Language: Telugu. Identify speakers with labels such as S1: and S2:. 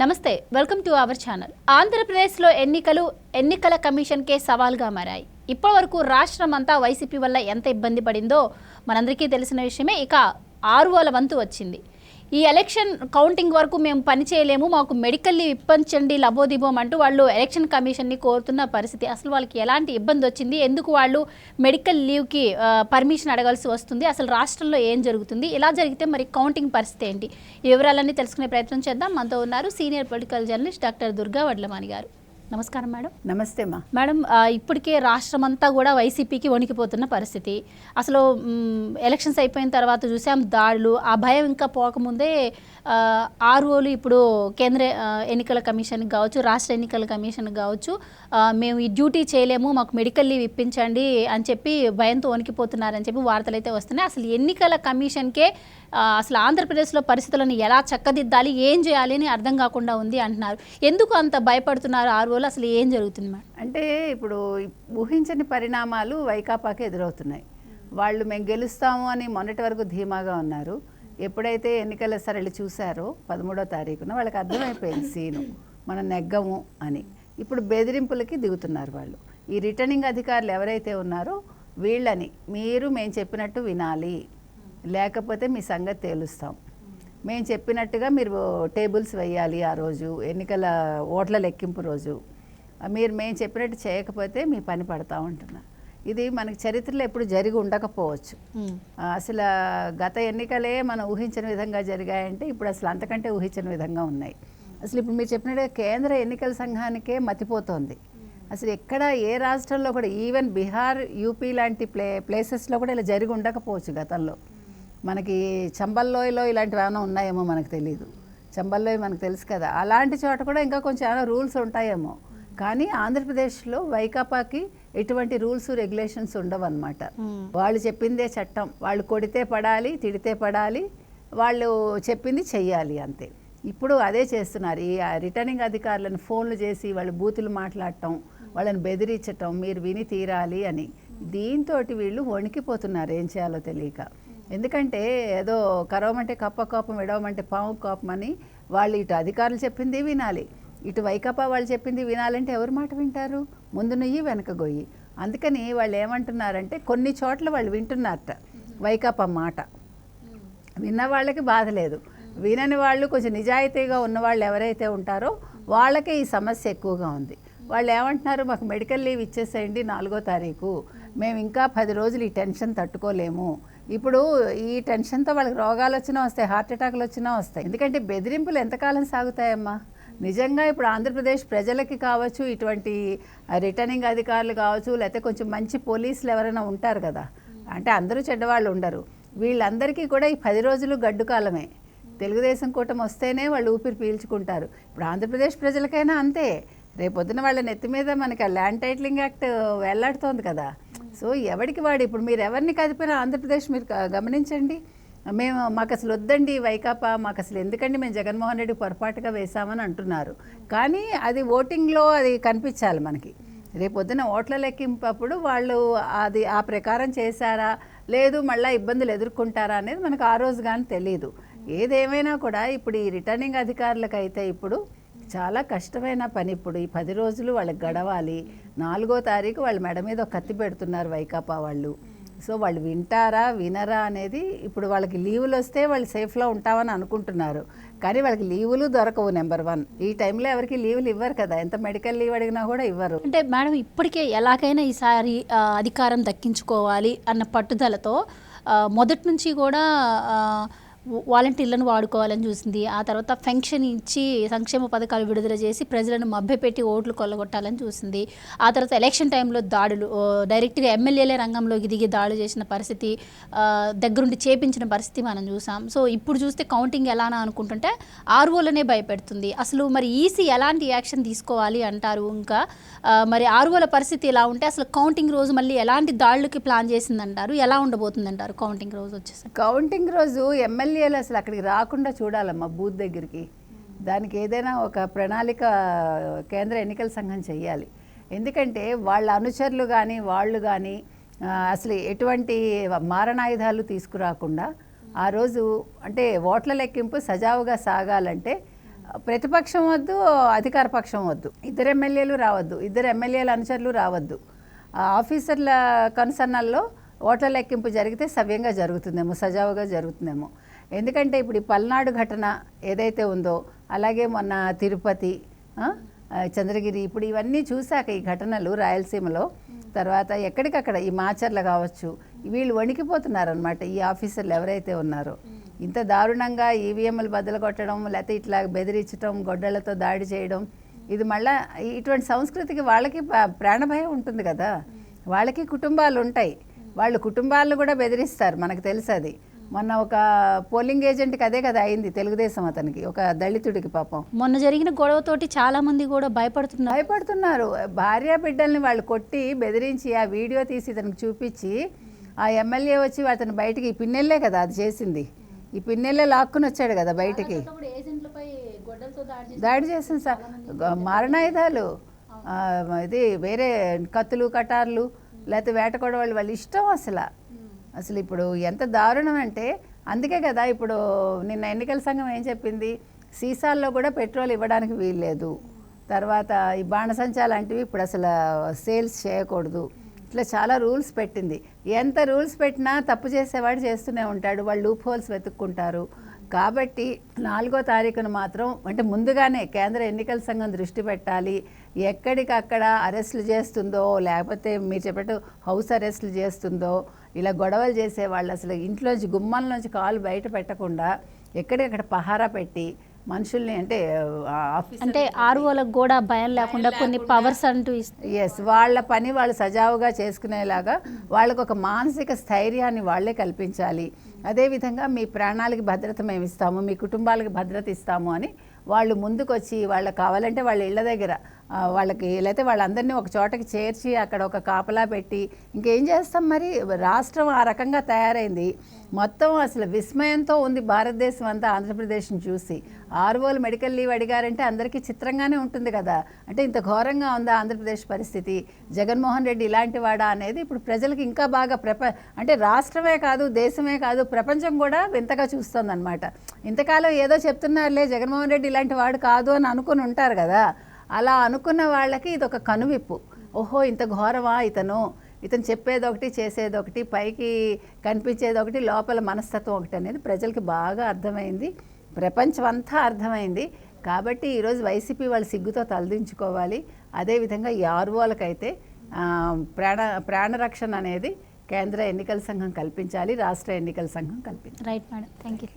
S1: నమస్తే వెల్కమ్ టు అవర్ ఛానల్ ఆంధ్రప్రదేశ్లో ఎన్నికలు ఎన్నికల కమిషన్కే సవాల్గా మారాయి. ఇప్పటివరకు రాష్ట్రం అంతా వైసీపీ వల్ల ఎంత ఇబ్బంది పడిందో మనందరికీ తెలిసిన విషయమే ఇక ఆరువోల వంతు వచ్చింది. ఈ ఎలక్షన్ కౌంటింగ్ వరకు మేము పని చేయలేము మాకు మెడికల్ లీవ్ ఇప్పించండి లబోదిబోం అంటూ వాళ్ళు ఎలక్షన్ కమిషన్ని కోరుతున్న పరిస్థితి. అసలు వాళ్ళకి ఎలాంటి ఇబ్బంది వచ్చింది? ఎందుకు వాళ్ళు మెడికల్ లీవ్కి పర్మిషన్ అడగాల్సి వస్తుంది? అసలు రాష్ట్రంలో ఏం జరుగుతుంది? ఇలా జరిగితే మరి కౌంటింగ్ పరిస్థితి ఏంటి? ఈ వివరాలన్నీ తెలుసుకునే ప్రయత్నం చేద్దాం. మనతో ఉన్నారు senior political journalist doctor Durga Vadlamani garu. నమస్కారం మేడం.
S2: నమస్తే మా.
S1: మేడం ఇప్పటికే రాష్ట్రం అంతా కూడా వైసీపీకి వణికిపోతున్న పరిస్థితి. అసలు ఎలక్షన్స్ అయిపోయిన తర్వాత చూసాం దాడులు ఆ భయం ఇంకా పోకముందే ఆర్ఓలు ఇప్పుడు కేంద్ర ఎన్నికల కమిషన్కి కావచ్చు రాష్ట్ర ఎన్నికల కమిషన్కి కావచ్చు మేము ఈ డ్యూటీ చేయలేము మాకు మెడికల్ లీవ్ ఇప్పించండి అని చెప్పి భయంతో వణికిపోతున్నారని చెప్పి వార్తలు అయితే వస్తున్నాయి. అసలు ఎన్నికల కమిషన్కే అసలు ఆంధ్రప్రదేశ్లో పరిస్థితులను ఎలా చక్కదిద్దాలి ఏం చేయాలి అని అర్థం కాకుండా ఉంది అంటున్నారు. ఎందుకు అంత భయపడుతున్నారు ఆర్ఓలు అసలు ఏం జరుగుతుంది మేడం?
S2: అంటే ఇప్పుడు ఊహించని పరిణామాలు వైకాపాకి ఎదురవుతున్నాయి. వాళ్ళు మేము గెలుస్తాము అని మొన్నటి వరకు ధీమాగా ఉన్నారు. ఎప్పుడైతే ఎన్నికల సరళి చూశారో పదమూడో తారీఖున వాళ్ళకి అర్థమైపోయింది సీను. మనం నెగ్గము అని. ఇప్పుడు బెదిరింపులకి దిగుతున్నారు వాళ్ళు. ఈ రిటర్నింగ్ అధికారులు ఎవరైతే ఉన్నారో వీళ్ళని మీరు మేము చెప్పినట్టు వినాలి. లేకపోతే మీ సంగతి తేలుస్తాం. మేము చెప్పినట్టుగా మీరు టేబుల్స్ వేయాలి ఆ రోజు ఎన్నికల ఓట్ల లెక్కింపు రోజు. మీరు మేము చెప్పినట్టు చేయకపోతే మీ పని పడతా ఉంటున్నా. ఇది మనకి చరిత్రలో ఎప్పుడు జరిగి ఉండకపోవచ్చు. అసలు గత ఎన్నికలే మనం ఊహించని విధంగా జరిగాయంటే ఇప్పుడు అసలు అంతకంటే ఊహించని విధంగా ఉన్నాయి. అసలు ఇప్పుడు మీరు చెప్పినట్టుగా కేంద్ర ఎన్నికల సంఘానికే మతిపోతోంది. అసలు ఎక్కడ ఏ రాష్ట్రంలో కూడా ఈవెన్ బీహార్ యూపీ లాంటి ప్లే ప్లేసెస్లో కూడా ఇలా జరిగి ఉండకపోవచ్చు గతంలో. మనకి చంబల్లోయలో ఇలాంటివి ఏమైనా ఉన్నాయేమో మనకు తెలియదు చంబల్లోయ మనకు తెలుసు కదా. అలాంటి చోట కూడా ఇంకా కొంచెం ఏమైనా రూల్స్ ఉంటాయేమో. కానీ ఆంధ్రప్రదేశ్లో వైకాపాకి ఎటువంటి రూల్స్ రెగ్యులేషన్స్ ఉండవన్నమాట. వాళ్ళు చెప్పిందే చట్టం. వాళ్ళు కొడితే పడాలి తిడితే పడాలి వాళ్ళు చెప్పింది చెయ్యాలి అంతే. ఇప్పుడు అదే చేస్తున్నారు. ఈ రిటర్నింగ్ అధికారులను ఫోన్లు చేసి వాళ్ళు బూతులు మాట్లాడటం వాళ్ళని బెదిరించటం మీరు విని తీరాలి అని. దీంతో వీళ్ళు వణికిపోతున్నారు ఏం చేయాలో తెలియక. ఎందుకంటే ఏదో కరవమంటే కప్ప కోపం విడవమంటే పాము కోపం అని వాళ్ళు ఇటు అధికారులు చెప్పింది వినాలి. ఇటు వైకాపా వాళ్ళు చెప్పింది వినాలంటే ఎవరి మాట వింటారు? ముందు నుయ్యి వెనక గొయ్యి. అందుకని వాళ్ళు ఏమంటున్నారంటే కొన్ని చోట్ల వాళ్ళు వింటున్నారట వైకాపా మాట. విన్న వాళ్ళకి బాధ లేదు. వినని వాళ్ళు కొంచెం నిజాయితీగా ఉన్న వాళ్ళు ఎవరైతే ఉంటారో వాళ్ళకే ఈ సమస్య ఎక్కువగా ఉంది. వాళ్ళు ఏమంటున్నారు? మాకు మెడికల్ లీవ్ ఇచ్చేసేయండి నాలుగో తారీఖు. మేము ఇంకా పది రోజులు ఈ టెన్షన్ తట్టుకోలేము. ఇప్పుడు ఈ టెన్షన్తో వాళ్ళకి రోగాలు వచ్చినా వస్తాయి హార్ట్ అటాక్లు వచ్చినా వస్తాయి. ఎందుకంటే బెదిరింపులు ఎంతకాలం సాగుతాయమ్మా? నిజంగా ఇప్పుడు ఆంధ్రప్రదేశ్ ప్రజలకి కావచ్చు ఇటువంటి రిటర్నింగ్ అధికారులు కావచ్చు లేకపోతే కొంచెం మంచి పోలీసులు ఎవరైనా ఉంటారు కదా? అంటే అందరూ చెడ్డవాళ్ళు ఉండరు. వీళ్ళందరికీ కూడా ఈ పది రోజులు గడ్డు కాలమే. తెలుగుదేశం కూటమి వస్తేనే వాళ్ళు ఊపిరి పీల్చుకుంటారు. ఇప్పుడు ఆంధ్రప్రదేశ్ ప్రజలకైనా అంతే. రేపొద్దున వాళ్ళ నెత్తి మీద మనకి ఆ ల్యాండ్ టైటిలింగ్ యాక్ట్ వెళ్ళాడుతోంది కదా? సో ఎవరికి వాడు? ఇప్పుడు మీరు ఎవరిని కదిపినా ఆంధ్రప్రదేశ్ మీరు గమనించండి. మేము మాకు అసలు వద్దండి వైకాపా మాకు అసలు ఎందుకండి మేము జగన్మోహన్ రెడ్డి పొరపాటుగా వేశామని అంటున్నారు. కానీ అది ఓటింగ్లో అది కనిపించాలి మనకి. రేపొద్దున ఓట్ల లెక్కింపప్పుడు వాళ్ళు అది ఆ ప్రకారం చేశారా? లేదు మళ్ళీ ఇబ్బందులు ఎదుర్కొంటారా అనేది మనకు ఆ రోజు కానీ తెలియదు ఏదేమైనా కూడా ఇప్పుడు ఈ రిటర్నింగ్ అధికారులకైతే ఇప్పుడు చాలా కష్టమైన పని ఇప్పుడు. ఈ పది రోజులు వాళ్ళకి గడవాలి. నాలుగో తారీఖు వాళ్ళ మెడ మీద ఒక కత్తి పెడుతున్నారు వైకాపా వాళ్ళు. సో వాళ్ళు వింటారా వినరా అనేది ఇప్పుడు వాళ్ళకి లీవులు వస్తే వాళ్ళు సేఫ్లో ఉంటామని అనుకుంటున్నారు. కానీ వాళ్ళకి లీవులు దొరకవు నెంబర్ వన్. ఈ టైంలో ఎవరికి లీవులు ఇవ్వరు కదా. ఎంత మెడికల్ లీవ్ అడిగినా కూడా ఇవ్వరు.
S1: అంటే మేడం ఇప్పటికే ఎలాగైనా ఈసారి అధికారం దక్కించుకోవాలి అన్న పట్టుదలతో మొదటి నుంచి కూడా వాలంటీర్లను వాడుకోవాలని చూసింది. ఆ తర్వాత ఫెన్షన్ ఇచ్చి సంక్షేమ పథకాలు విడుదల చేసి ప్రజలను మభ్యపెట్టి ఓట్లు కొల్లగొట్టాలని చూసింది. ఆ తర్వాత ఎలక్షన్ టైంలో దాడులు డైరెక్ట్గా ఎమ్మెల్యేలే రంగంలోకి దిగి దాడులు చేసిన పరిస్థితి దగ్గరుండి చేపించిన పరిస్థితి మనం చూసాం. సో ఇప్పుడు చూస్తే కౌంటింగ్ ఎలానా అనుకుంటుంటే ఆర్ఓలనే భయపెడుతుంది. అసలు మరి ఈసీ ఎలాంటి యాక్షన్ తీసుకోవాలి అంటారు? ఇంకా మరి ఆర్ఓల పరిస్థితి ఎలా ఉంటే అసలు కౌంటింగ్ రోజు మళ్ళీ ఎలాంటి దాడులకి ప్లాన్ చేసిందంటారు? ఎలా ఉండబోతుందంటారు కౌంటింగ్ రోజు వచ్చేసి
S2: కౌంటింగ్ రోజు ఎమ్మెల్యే ఎమ్మెల్యేలు అసలు అక్కడికి రాకుండా చూడాలమ్మా బూత్ దగ్గరికి. దానికి ఏదైనా ఒక ప్రణాళిక కేంద్ర ఎన్నికల సంఘం చేయాలి ఎందుకంటే వాళ్ళ అనుచరులు కానీ వాళ్ళు కానీ అసలు ఎటువంటి మారణాయుధాలు తీసుకురాకుండా ఆ రోజు అంటే ఓట్ల లెక్కింపు సజావుగా సాగాలంటే ప్రతిపక్షం వద్దు అధికార పక్షం వద్దు. ఇద్దరు ఎమ్మెల్యేలు రావద్దు ఇద్దరు ఎమ్మెల్యేల అనుచరులు రావద్దు. ఆఫీసర్ల కన్సర్నల్లో ఓట్ల లెక్కింపు జరిగితే సవ్యంగా జరుగుతుందేమో సజావుగా జరుగుతుందేమో. ఎందుకంటే ఇప్పుడు ఈ పల్నాడు ఘటన ఏదైతే ఉందో అలాగే మొన్న తిరుపతి చంద్రగిరి ఇప్పుడు ఇవన్నీ చూశాక ఈ ఘటనలు రాయలసీమలో తర్వాత ఎక్కడికక్కడ ఈ మాచర్లు కావచ్చు వీళ్ళు వణికిపోతున్నారు అనమాట ఈ ఆఫీసర్లు ఎవరైతే ఉన్నారో. ఇంత దారుణంగా ఈవీఎంలు బద్దలు కొట్టడం లేకపోతే ఇట్లా బెదిరించడం గొడ్డలతో దాడి చేయడం ఇది మళ్ళీ ఇటువంటి సంస్కృతికి వాళ్ళకి ప్రాణభయం ఉంటుంది కదా. వాళ్ళకి కుటుంబాలు ఉంటాయి. వాళ్ళు కుటుంబాలను కూడా బెదిరిస్తారు మనకు తెలుసు అది మొన్న ఒక పోలింగ్ ఏజెంట్కి అదే కదా అయింది తెలుగుదేశం అతనికి ఒక దళితుడికి పాపం.
S1: మొన్న జరిగిన గొడవతోటి చాలా మంది కూడా భయపడుతున్నారు.
S2: భయపడుతున్నారు. భార్య బిడ్డల్ని వాళ్ళు కొట్టి బెదిరించి ఆ వీడియో తీసి ఇతనికి చూపించి ఆ ఎమ్మెల్యే వచ్చి అతను బయటికి ఈ పిన్నెల్లే కదా అది చేసింది. ఈ పిన్నెల్లే లాక్కుని వచ్చాడు కదా బయటికి. దాడి చేసింది సార్. మారణాయుధాలు ఇది వేరే కత్తులు కటార్లు లేకపోతే వేటకొడవాళ్ళు వాళ్ళ ఇష్టం అసలు. అసలు ఇప్పుడు ఎంత దారుణం అంటే అందుకే కదా ఇప్పుడు నిన్న ఎన్నికల సంఘం ఏం చెప్పింది? సీసాల్లో కూడా పెట్రోల్ ఇవ్వడానికి వీల్లేదు. తర్వాత ఈ బాణసంచా లాంటివి ఇప్పుడు అసలు సేల్స్ చేయకూడదు. ఇట్లా చాలా రూల్స్ పెట్టింది. ఎంత రూల్స్ పెట్టినా తప్పు చేసేవాడు చేస్తూనే ఉంటాడు. వాళ్ళు లూప్ హోల్స్ వెతుక్కుంటారు. కాబట్టి నాలుగో తారీఖున మాత్రం అంటే ముందుగానే కేంద్ర ఎన్నికల సంఘం దృష్టి పెట్టాలి. ఎక్కడికక్కడ అరెస్టులు చేస్తుందో లేకపోతే మీరు చెప్పట్టు హౌస్ అరెస్టులు చేస్తుందో ఇలా గొడవలు చేసే వాళ్ళు అసలు ఇంట్లోంచి గుమ్మల నుంచి కాలు బయట పెట్టకుండా ఎక్కడికక్కడ పహారా పెట్టి మనుషుల్ని అంటే
S1: అంటే ఆర్ఓలకు కూడా భయం లేకుండా కొన్ని పవర్స్ అంటూ
S2: ఎస్ వాళ్ళ పని వాళ్ళు సజావుగా చేసుకునేలాగా వాళ్ళకు ఒక మానసిక స్థైర్యాన్ని వాళ్ళే కల్పించాలి. అదేవిధంగా మీ ప్రాణాలకి భద్రత మేము ఇస్తాము మీ కుటుంబాలకి భద్రత ఇస్తాము అని వాళ్ళు ముందుకొచ్చి వాళ్ళకి కావాలంటే వాళ్ళ ఇళ్ళ దగ్గర వాళ్ళకి లేకపోతే వాళ్ళందరినీ ఒక చోటకి చేర్చి అక్కడ ఒక కాపలా పెట్టి ఇంకేం చేస్తాం మరి? రాష్ట్రం ఆ రకంగా తయారైంది. మొత్తం అసలు విస్మయంతో ఉంది భారతదేశం అంతా ఆంధ్రప్రదేశ్ని చూసి. ఆరువోలు మెడికల్ లీవ్ అడిగారంటే అందరికీ చిత్రంగానే ఉంటుంది కదా. అంటే ఇంత ఘోరంగా ఉందా ఆంధ్రప్రదేశ్ పరిస్థితి? జగన్మోహన్ రెడ్డి ఇలాంటి వాడా అనేది ఇప్పుడు ప్రజలకు ఇంకా బాగా ప్రప అంటే రాష్ట్రమే కాదు దేశమే కాదు ప్రపంచం కూడా వింతగా చూస్తుంది అనమాట ఇంతకాలం ఏదో చెప్తున్నారులే జగన్మోహన్ రెడ్డి ఇలాంటి వాడు కాదు అని అనుకుని ఉంటారు కదా. అలా అనుకున్న వాళ్ళకి ఇది ఒక కనువిప్పు. ఓహో ఇంత ఘోరమా ఇతను? ఇతను చెప్పేది ఒకటి చేసేది ఒకటి పైకి కనిపించేది ఒకటి లోపల మనస్తత్వం ఒకటి అనేది ప్రజలకి బాగా అర్థమైంది. ప్రపంచం అంతా అర్థమైంది. కాబట్టి ఈరోజు వైసీపీ వాళ్ళు సిగ్గుతో తలదించుకోవాలి. అదేవిధంగా ఈ ఆర్వోలకైతే ప్రాణ ప్రాణరక్షణ అనేది కేంద్ర ఎన్నికల సంఘం కల్పించాలి రాష్ట్ర ఎన్నికల సంఘం కల్పించాలి.
S1: Right madam thank you